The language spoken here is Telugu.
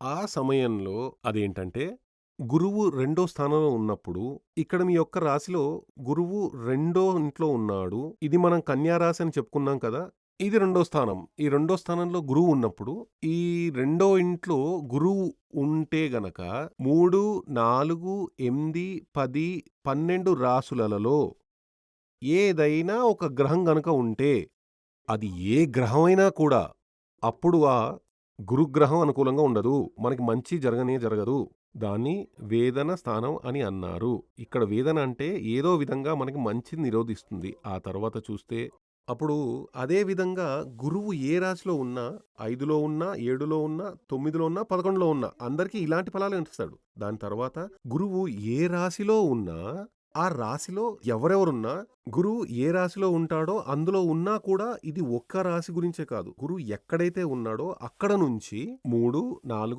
ఆ సమయంలో అదేంటంటే, గురువు రెండో స్థానంలో ఉన్నప్పుడు, ఇక్కడ మీ యొక్క రాశిలో గురువు రెండో ఇంట్లో ఉన్నాడు. ఇది మనం కన్యా రాశి అని చెప్పుకున్నాం కదా! ఇది రెండో స్థానం. ఈ రెండో స్థానంలో గురువు ఉన్నప్పుడు, ఈ రెండో ఇంట్లో గురువు ఉంటే గనక 3, 4, 8, 10, 12 రాసులలో ఏదైనా ఒక గ్రహం గనక ఉంటే, అది ఏ గ్రహమైనా కూడా, అప్పుడు ఆ గురుగ్రహం అనుకూలంగా ఉండదు. మనకి మంచి జరగనే జరగదు. దాన్ని వేదన స్థానం అని అన్నారు. ఇక్కడ వేదన అంటే ఏదో విధంగా మనకి మంచిని నిరోధిస్తుంది. ఆ తర్వాత చూస్తే అప్పుడు అదే విధంగా గురువు ఏ రాశిలో ఉన్నా, ఐదులో ఉన్నా, ఏడులో ఉన్నా, తొమ్మిదిలో ఉన్నా, 11లో ఉన్నా అందరికీ ఇలాంటి ఫలాలు ఇస్తాడు. దాని తర్వాత గురువు ఏ రాశిలో ఉన్నా, ఆ రాశిలో ఎవరెవరున్నా, గురువు ఏ రాశిలో ఉంటాడో అందులో ఉన్నా కూడా ఇది ఒక్క రాశి గురించే కాదు. గురువు ఎక్కడైతే ఉన్నాడో అక్కడ నుంచి 3, 4